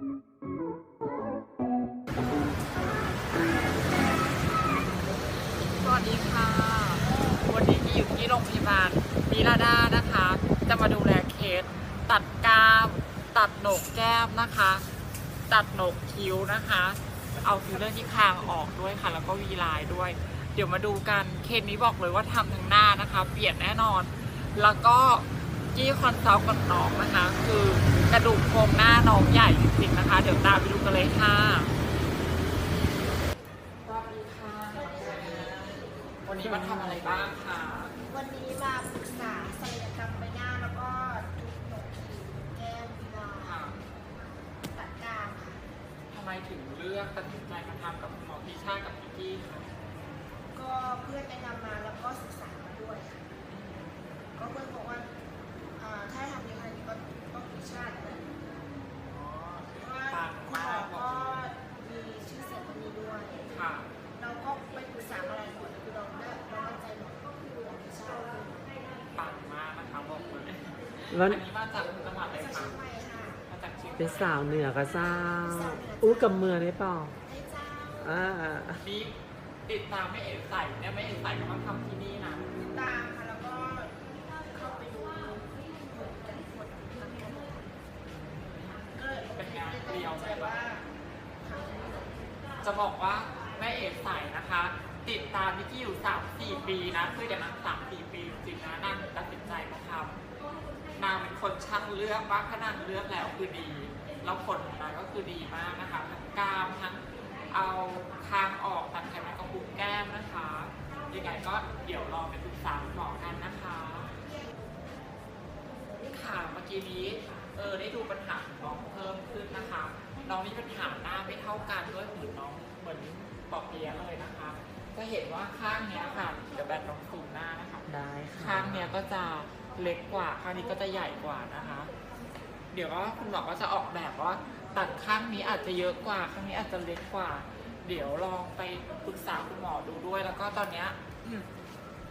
สวัสดีค่ะ วันนี้ที่อยู่ที่โรงพยาบาลมิราดานะคะ จะมาดูแลเคสตัดกราม ตัดโหนกแก้มนะคะ ตัดโหนกคิ้วนะคะ เอาฟิลเลอร์ที่คางออกด้วยค่ะ แล้วก็วีไลน์ด้วย เดี๋ยวมาดูกัน เคสนี้บอกเลยว่าทำทั้งหน้านะคะ เปลี่ยนแน่นอน แล้วก็ ที่คอนซัลท์กับน้องนะคะ คือกระดูกโครงหน้าน้องใหญ่จริงๆนะคะ เดี๋ยวตามไปดูกันเลยค่ะสวัสดีค่ะน้องแอนวันนี้มาทำอะไรบ้างคะวันนี้มาปรึกษาศัลยกรรมใบหน้าแล้วก็ทุกหนกคิ้วแก้มวีลาค่ะตัดกรามค่ะทำไมถึงเลือกตัดสินใจมาทำกับคุณหมอพิชาติกับพี่กี้คะก็เพื่อนแนะนำมาแล้วก็ศึกษามาด้วยค่ะก็เพื่อนบอกว่าอ่าถ้าทำยังไงก็ต้องมีชาตินะ อ๋อ เพราะว่า ปัง คุณหม มา อก ก็มีชื่อเสียงคนนี้ด้วย ค่ะ เราก็ไปปรึกษาอะไรหมดคือเราได้เรามั่นใจหมดก็คือเรามีชาติ ปังมากนะคะบอกเลย แล้วอันนี้มาจากจังหวัดอะไรจากคะเชียงใหม่ค่ะมาจากเชียงใหม่เป็นสาวเหนือกับเจ้าอู้กับเมืองได้เปล่าได้เจ้าอ่านี่ติดตามไม่เอกใส่เนี่ยไม่เอกใส่ก็มาทำที่นี่นะติดตามค่ะแล้วก็เข้าไปดูผลแต่ละคนนะคะก็เลยเป็นงานตัดเรียวสินใจแบบว่าว่าทำให้จะบอกว่าแม่เอกใส่นะคะ ติดตามพี่กี้อยู่สามสี่ปีนะคืออย่างนั้นสามสี่ปีจริงๆนะนางตัดสินใจมาทำ นางเป็นคนช่างเลือกว่าถ้านางเลือกแล้วคือดีแล้วผลของนางก็คือดีมากนะคะทั้งกรามทั้งเอาคางออกตัดไขมันกระปุกแก้มนะคะยังไงก็เดี๋ยวรอไปปรึกษาคุณหมอกันนะคะค่ะเมื่อกี้นี้เออได้ดูปัญหาของน้องเพิ่มขึ้นนะคะน้องมีปัญหาหน้าไม่เท่ากันด้วยเหมือนน้องเหมือนปอกเปียะเลยนะคะจะเห็นว่าข้างเนี้ยค่ะเดี๋ยวแบตน้องซูมหน้านะคะได้ค่ะข้างเนี้ยก็จะ เล็กกว่า ข้างนี้ก็จะใหญ่กว่านะคะ เดี๋ยวก็คุณหมอก็จะออกแบบว่าตัดข้างนี้อาจจะเยอะกว่า ข้างนี้อาจจะเล็กกว่า เดี๋ยวลองไปปรึกษาคุณหมอดูด้วย แล้วก็ตอนเนี้ย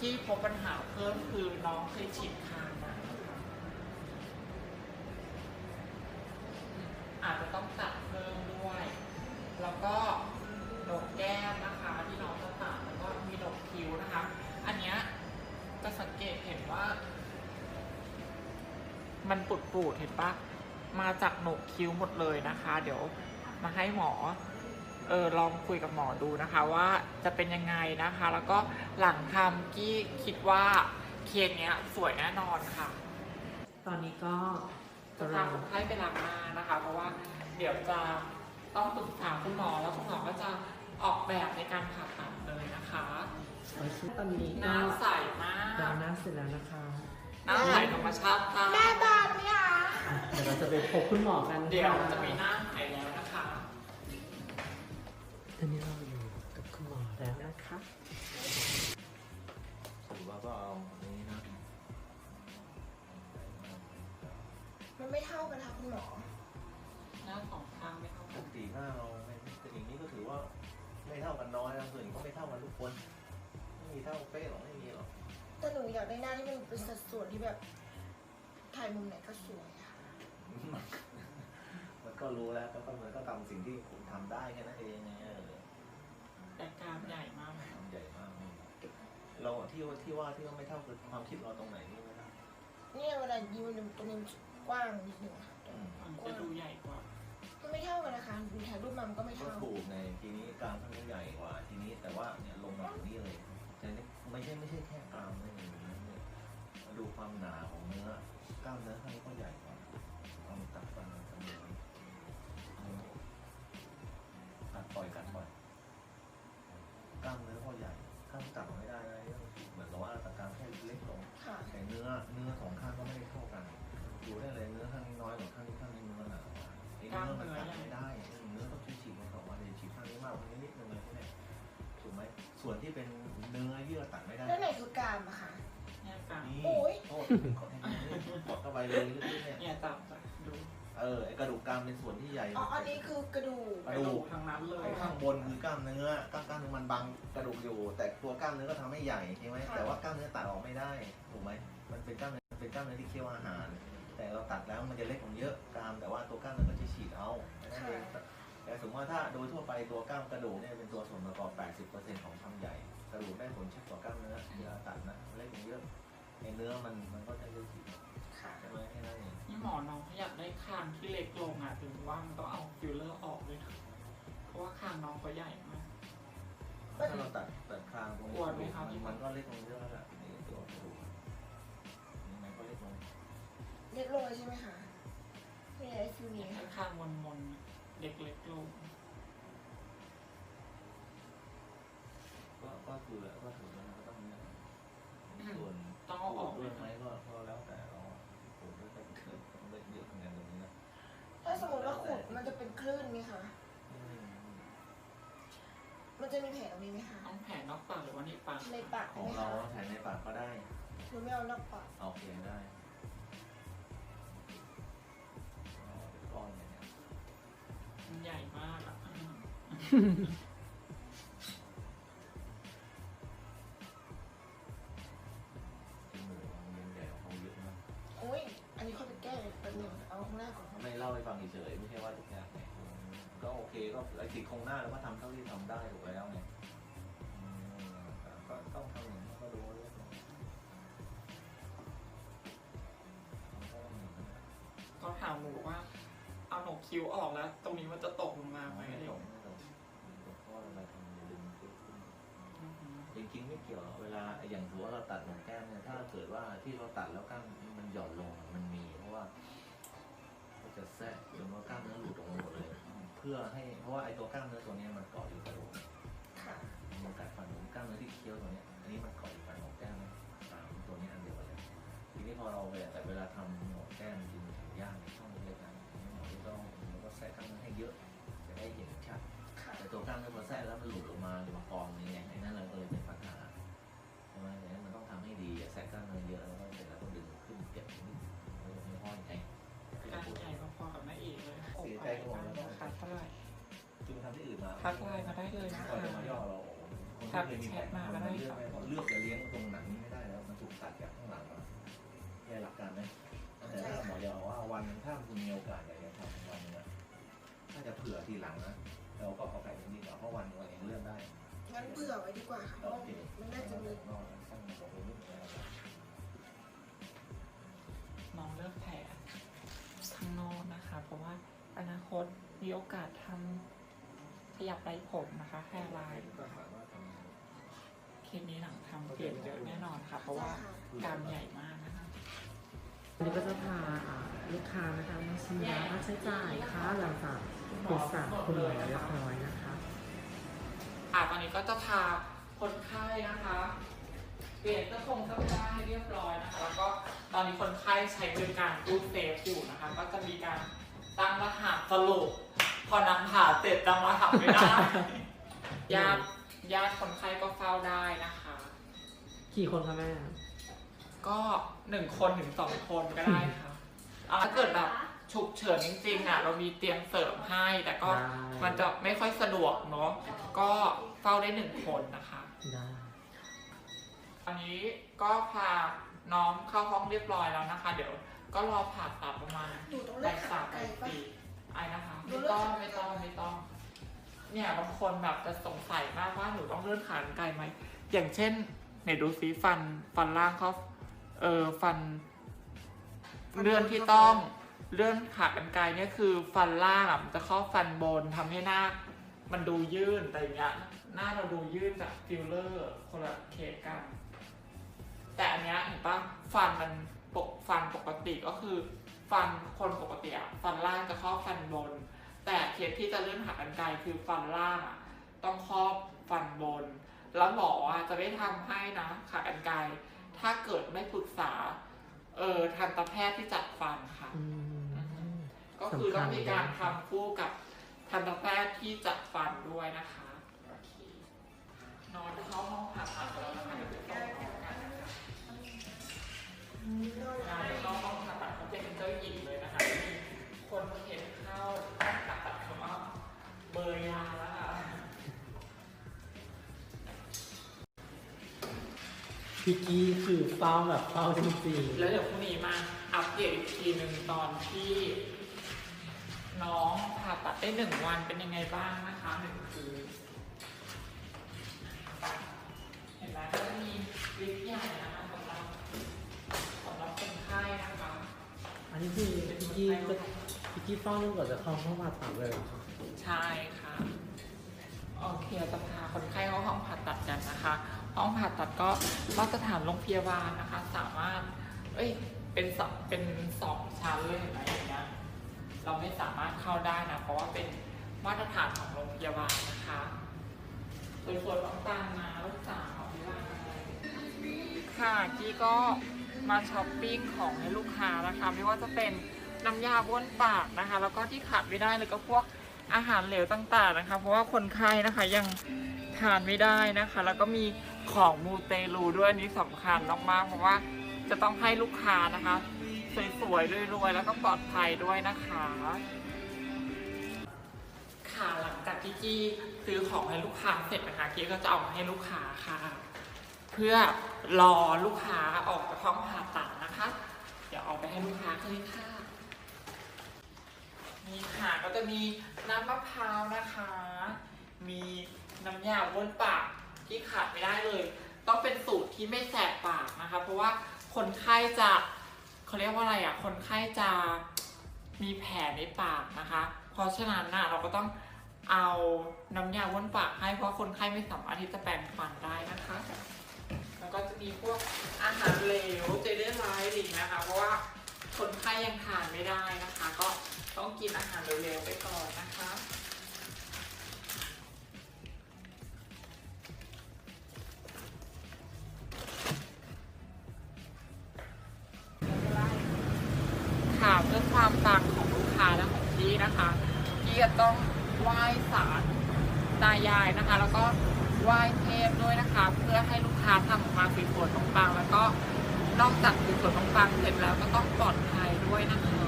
ที่พบปัญหาเพิ่มคือน้องเคยฉีดคางมานะคะอืมอาจจะต้องตัดเพิ่มด้วย แล้วก็โหนกแก้มนะคะ ที่น้องจะตัดแล้วก็มีโหนกคิ้วนะคะ อันเนี้ยจะสังเกตเห็นว่า มันปุด ปูดๆเห็นปะมาจากโหนกคิ้วหมดเลยนะคะ เดี๋ยวมาให้หมอเออลองคุยกับหมอดูนะคะว่าจะเป็นยังไงนะคะ แล้วก็หลังทำกี้คิดว่าเคสเนี้ยสวยแน่นอนค่ะ ตอนนี้ก็จะกำลัพางคนไข้ไปล้างหน้านะคะ เพราะว่าเดี๋ยวจะต้องปรึกษาคุณหมอแล้วคุณหมอก็จะออกแบบในการผ่าตัดเลยนะคะโอเคตอนนี้หก็น้าใสมากดาวหน้าเสร็จแล้วนะคะ หน้าใสธรรมชาติค่ะ ดี๋ยวเราจะไปพบคุณหมอกันเดี๋ยวค่จะมีหน้าใสแล้วนะคะตอนนี้เราอยู่กับคุณหมอแล้วนะคะถือว่าก็เอาอันนี้นะมันไม่เท่ากันค่ะคุณหมอหน้าสองข้างไม่เท่าปกันกติถ้าเราไม่แต่อย่างนี้ก็ถือว่าไม่เท่ากันน้อยนะส่วนก็ไม่เท่ากันทุกคน ไม่มีเท่าเป๊ะหรอกไม่มีหรอกแต่หนูอยากได้หน้าที่มันเป็นสัดส่วนที่แบบถ่ายมุมไหนก็สวยค่ะ มันก็รู้แล้วก็มันก็ทำสิ่งที่ผมทำได้แค่นั้นเองไงเออแต่กรามใหญ่มากทำใหญ่มากเราที่ว่าที่ว่าที่ว่าไม่เท่าคือความคิดเราตรงไหนนี่ไม่ได้เนี่ยเวลายิ้มมันตรงนี้มันกว้างนิดนึงค่ะอืมมันจะดูใหญ่กว่ามันไม่เท่ากันนะคะดูถ่ายรูปมามันก็ไม่ก็เท่าถูกในทีนี้กรามข้างนี้ใหญ่กว่า ทีนี้แต่ว่าเนี่ยลงมาถึงนี่เลยแต่นี่ไม่ใช่ไม่ใช่แค่กรามไม่อย่างนี้เนี่ยมาดูความหนาของเนื้อกล้ามเนื้อข้างนี้ก็ใหญ่ ข้างตัดออกไม่ได้นะเหมือนกับว่าตัดกรามแค่เล็กลงค่ะ แต่เนื้อเนื้อสองข้างก็ไม่ได้เท่ากันดูได้เลยเนื้อข้างนี้น้อยกว่าข้างนี้ข้างนี้เนื้อหนากว่าไอ้เนื้อมันตัดไม่ได้เนื้อต้องฉีกมันออกมาเลยฉีกข้างนี้มากข้างนี้นิดนึงเลยพวกเนี้ยถูกไหมส่วนที่เป็นเนื้อเยื่อตัดไม่ได้ แล้วไหนคือกรามอะคะ เนี่ยกรามนี่โอ้ยโทษกดให้ดูกดเข้าไปเลยลึกๆเนี่ยเนี่ยจับจ้ะดู เออไอ้กระดูกกรามเป็นส่วนที่ใหญ่อ๋อ อันนี้คือกระดูก กระดูกทั้งนั้นเลย ไอ้ข้างบนคือกล้ามเนื้อกล้ามกล้ามเนื้อมันบังกระดูกอยู่ แต่ตัวกล้ามเนื้อก็ทำให้ใหญ่ใช่ไหมแต่ว่ากล้ามเนื้อตัดออกไม่ได้ถูกไหมมันเป็นกล้ามเนื้อเป็นกล้ามเนื้อที่เคี้ยวอาหาร แต่เราตัดแล้วมันจะเล็กลงเยอะกรามแต่ว่าตัวกล้ามเนื้อก็จะฉีดเอาค่ะนั้นเองแต่สมมติว่าถ้าโดยทั่วไปตัวกล้ามกระดูกเนี่ยเป็นตัวส่วนประกอบ 80%ของความใหญ่กระดูกได้ผลเช็คต่อกล้ามเนื้อเวลาตัดนะเล็กเยอะไอ้เนื้อมันมันก็จะเยอะสิ ค่ะใช่ไหมแค่นั้นเองนี่หมอน้องเขาอยากได้คางที่เล็กลงอะถึงว่ามันต้องเอาฟิลเลอร์ออกเลยนะเพราะว่าคางน้องเขาใหญ่มาก ถ้าเราตัดตัดคางตรงปวดไหมครับ มันก็เล็กลงเยอะแล้วล่ะในตัวกระดูกยังไงก็เล็กลงเล็กลงเลยใช่ไหมคะไม่ได้ฟิลนี้ค่ะ คางมนๆเด็กเล็กลงก็ก็คือก็ถือว่ามันก็ต้องเนี่ยส่วนต้องเอาออกด้เลวยย ไหมก็ก็แล้วแต่ ถ้าสมมติว่าขุดมันจะเป็นคลื่นไหมคะ อืมมันจะมีแผลตรงนี้ไหมคะ ต้องแผลนอกปากหรือว่านี่ปากในปากขได้องไหมเราคะแผลในปากก็ได้หรือไม่เอานอกปากเอาเพียงได้เอาเป็นก้อนอย่างเงี้ยมันใหญ่มากอะ หน้าแล้วก็ทำเท่าที่ทำได้ถูกแล้วไงอืมก็ต้องทำอย่างนี้ก็ดูว่าเรื่องของมันก็ต้องอย่างนี้นะก็ถามหนูว่า เอาหนกคิ้วออกแล้ว ตรงนี้มันจะตกลงมาไหมไม่อะไรตอกย่างไม่เงี้ยตกไม่ตกเพราะว่าเราทำดึงขึ้นอือหือจริงๆไม่เกี่ยวหรอกเวลาอย่างถือว่าเราตัดหนงแก้มเนี่ยถ้าเกิดว่าที่เราตัดแล้วกล้ามมันหย่อนลงมันมี เพราะว่า ก็จะแทรกจนว่ากล้ามเนื้อหลุดออกมาหมดเลย เพื่อให้เพราะว่าไอ้ตัวกล้ามเนื้อตัวเนี้ยมันเกาะอยู่ นะคะเท่าไหร่คือมันทำที่อื่นมาทักไลน์มาได้เลยนะก่อนจะมาย่อคะ เราคนที่เคยมีแผลมันเลือกไม่พอเลือกจะเลี้ยงตรงหนังนี้ไม่ได้แล้วมันถูกตัดจากข้างหลังมาแค่หลักการไหมแต่ถ้าหมอยอว่าวันหนึงถ้าคุณมีโอกาสอยากจะทำวันหนึงอะถ้าจะเผื่อทีหลังนะเราก็เอาไปดีกว่าเพราะวันหนึงเราเองเลือกได้งั้นเผื่อไว้ดีกว่าค่ะเพราะโอเคมันน่าจะมีนอกสั้นกว่านิดนึงนะครับน้องเลือกแผลข้างนอกนะคะ เพราะว่าอนาคต มีโอกาสทำขยับไรผมนะคะแฮร์ไลน์ก็สามารถทำเคสนี้หลังทำเปลี่ยนเยอะแน่นอนค่ะ เพราะว่ากรามใหญ่มากนะคะวันนี้ก็จะพาอ่าลูกค้านะคะมาชิมยาค่าใช้จ่ายค่าหลังจากปรึกษาคุณหมอเรียบร้อยนะคะอะตอนนี้ก็จะพาคนไข้นะคะ เปลี่ยนเสื้อผงเสื้อผ้าให้เรียบร้อยนะคะ แล้วก็ตอนนี้คนไข้ใช้บริการตู้เซฟอยู่นะคะ ก็จะมีการตั้งรหัสสรุป พอนำผ่าเสร็จตั้งรหัสไม่ได้ ญาติญาติคนไข้ก็เฝ้าได้นะคะ กี่คนคะแม่ ก็หนึ่งคนถึงสองคนก็ได้ค่ะอ่าถ้าเกิดแบบฉุกเฉินจริงๆอะเรามีเตียงเสริมให้ แต่ก็ได้ มันจะไม่ค่อยสะดวกเนาะก็เฝ้าได้หนึ่งคนนะคะ ได้อันนี้ก็พาน้องเข้าห้องเรียบร้อยแล้วนะคะ เดี๋ยวก็รอผ่าตัดประมาณหนูต้องเลืบ่าอกยขาสามไกลบ่ายปะสี่ ไอ้นะคะหนูไม่เลือกต้องขาไม่ต้องไม่ต้อง เนี่ยบางคนแบบจะสงสัยมากว่าหนูต้องเลื่อนขานไกลไหมอย่างเช่นไหนดูซิฟันฟันล่างเขาเออฟัน เลื่อนที่ต้องเลื่อนขากรรไกรเนี่ยคือฟันล่างอะมันจะเข้าฟันบนทำให้หน้า มันดูยื่นแต่อย่างเงี้ยหน้าเราดูยื่นจากฟิลเลอร์คนละเคสกัน แต่อันเนี้ยเห็นปะฟันมันปกฟันปกติก็คือ ฟันคนปกติอะฟันล่างจะครอบฟันบน แต่เคสที่จะเลื่อนหากรรไกรคือฟันล่างอะต้องครอบฟันบน แล้วหมออะจะไม่ทำให้นะขากรรไกรถ้าเกิดไม่ปรึกษาเออทันตแพทย์ที่จัดฟันค่ะอืมก็คือต้องมีการสำคัญทำคู่กับทันตแพทย์ที่จัดฟันด้วยนะคะโอเคนอนเข้าห้องผ่าตัดแล้วนะคะเดี๋ยวจะต้องออกกันนะคะงานเข้าห้องผ่าตัด เป็นเจ้าหญิงเลยนะคะมีคนเห็นเข้าห้องตัดเขาว่าเบอร์ยาแล้วค่ะพี่กี้คือเฝ้าแบบเฝ้าจริงแล้วเดี๋ยวพรุ่งนี้มาอัปเดตอีกทีหนึ่งตอนที่ น้องผ่าตัดได้หนึ่งวันเป็นยังไงบ้างนะคะหนึ่งคืนเห็นไหมก็จะมีลิฟต์ใหญ่นะคะ นนี้คือพิกกี้ก็พิกกี้เฝ้าจนกว่าจะเข้าห้องผ่าตัดเลยเหรอคะใช่ค่ะ โอเคจะพาคนไข้เข้าห้องผ่าตัดกันนะคะ ห้องผ่าตัดก็มาตรฐานโรงพยาบาลนะคะ สามารถ เอ้ย เป็นสองเป็นสองชั้นเลยเห็นไหมอย่างเงี้ย เราไม่สามารถเข้าได้นะ เพราะว่าเป็นมาตรฐานของโรงพยาบาลนะคะส่วนส่วนต้องตามมาลูกสาวที่ว่าค่ะกี้ก็ มาช้อปปิ้งของให้ลูกค้านะคะ ไม่ว่าจะเป็นน้ำยาบ้วนปากนะคะ แล้วก็ที่ขาดไม่ได้เลยก็พวกอาหารเหลวต่างๆนะคะ เพราะว่าคนไข้นะคะยังทานไม่ได้นะคะ แล้วก็มีของมูเตลูด้วยอันนี้สำคัญมากๆเพราะว่าจะต้องให้ลูกค้านะคะสวยๆรวยๆแล้วก็ปลอดภัยด้วยนะคะ ค่ะหลังจากที่กี้ซื้อของให้ลูกค้าเสร็จนะคะกี้ก็จะเอามาให้ลูกค้าค่ะ พื่อรอลูกค้าออกจากห้องผ่าตัดนะคะ เดี๋ยวเอาไปให้ลูกค้าเลยค่ะ นี่ค่ะก็จะมีน้ำมะพร้าวนะคะ มีน้ำยาบ้วนปากที่ขาดไม่ได้เลย ต้องเป็นสูตรที่ไม่แสบปากนะคะ เพราะว่าคนไข้จะเขาเรียกว่าอะไรอะ คนไข้จะมีแผลในปากนะคะ เพราะฉะนั้นน่ะเราก็ต้องเอาน้ำยาบ้วนปากให้เพราะคนไข้ไม่สามารถที่จะแปรงฟันได้นะคะ แล้วก็จะมีพวกอาหารเหลวเจลลี่ไลท์อีกนะคะ เพราะว่าคนไข้ยังทานไม่ได้นะคะ ก็ต้องกินอาหารเร็วๆไปก่อนนะคะค่ะเพื่อความปังของลูกค้าและของพี่นะคะพี่จะต้องไหว้ศาลตายายนะคะ แล้วก็ไหว้เท ก็นอกจากสวยๆตรงปังเสร็จแล้วก็ต้องปลอดภัยด้วยนะคะ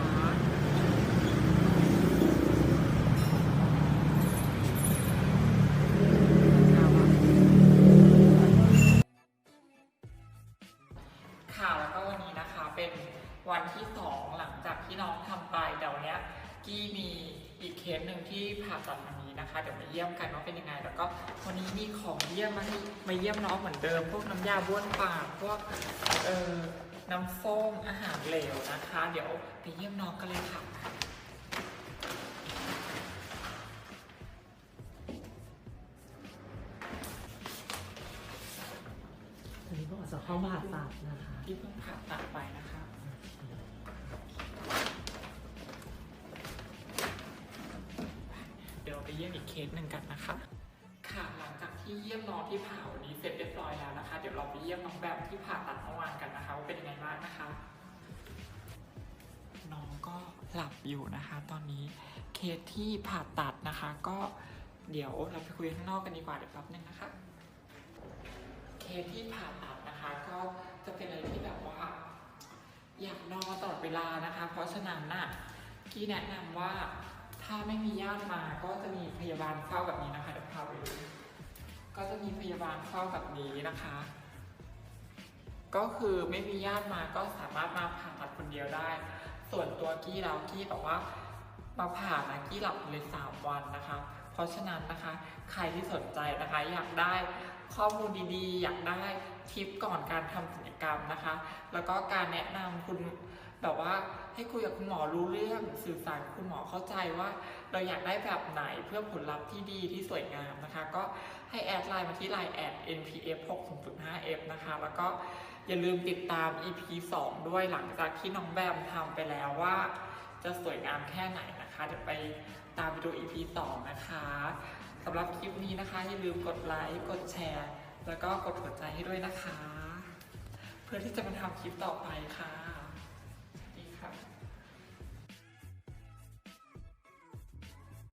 ค่ะแล้วก็วันนี้นะคะเป็นวันที่สองหลังจากที่น้องทำไปแต่วันนี้กี้มีอีกเคสหนึ่งที่ผ่าตัด นนี้นะคะ เดี๋ยวมาเยี่ยมกันว่าเป็นยังไง แล้วก็วันนี้มีของเยี่ยมมาให้มาเยี่ยมน้องเหมือนเดิม พวกน้ำยาบ้วนปากพวกเอ่อน้ำส้มอาหารเหลวนะคะ เดี๋ยวไปเยี่ยมน้องกันเลยค่ะอันนี้ก็ออกจากห้องผ่าตัดนะคะที่เพิ่งผ่าตัดไปนะคะ เราไปเยี่ยมอีกเคสหนึ่งกันนะคะ ค่ะหลังจากที่เยี่ยมน้องที่ผ่าวันนี้เสร็จเรียบร้อยแล้วนะคะ เดี๋ยวเราไปเยี่ยมน้องแบบที่ผ่าตัดเมื่อวานกันนะคะว่าเป็นยังไงบ้างนะคะ น้องก็หลับอยู่นะคะ ตอนนี้เคสที่ผ่าตัดนะคะ ก็เดี๋ยวเราไปคุยข้างนอกกันดีกว่าเดี๋ยวแป๊บนึงนะคะ เคสที่ผ่าตัดนะคะ ก็จะเป็นอะไรที่แบบว่า อยากนอนตลอดเวลานะคะ เพราะฉะนั้นน่ะกี้แนะนำว่า ถ้าไม่มีญาติมาก็จะมีพยาบาลเฝ้าแบบนี้นะคะเดี๋ยวพาไปดูก็จะมีพยาบาลเฝ้าแบบนี้นะคะ ก็คือไม่มีญาติมาก็สามารถมาผ่าตัดคนเดียวได้ ส่วนตัวกี้แล้วกี้บอกว่ามาผ่านะกี้หลับเลยสามวันนะคะ เพราะฉะนั้นนะคะ ใครที่สนใจนะคะ อยากได้ข้อมูลดีๆ อยากได้ทิปก่อนการทำศัลยกรรมนะคะ แล้วก็การแนะนำคุณแบบว่า ให้คุยกับคุณหมอรู้เรื่องสื่อสารคุณหมอเข้าใจว่า เราอยากได้แบบไหนเพื่อผลลัพธ์ที่ดีที่สวยงามนะคะ ก็ให้แอดไลน์มาที่ไลน์แอด npf 6 5 f นะคะ แล้วก็อย่าลืมติดตาม EP 2 ด้วยหลังจากที่น้องแบมทำไปแล้วว่า จะสวยงามแค่ไหนนะคะเดี๋ยวไปตามไปดู EP 2 นะคะสำหรับคลิปนี้นะคะอย่าลืมกดไลค์กดแชร์ แล้วก็กดหัวใจให้ด้วยนะคะ เพื่อที่จะมาทำคลิปต่อไปค่ะ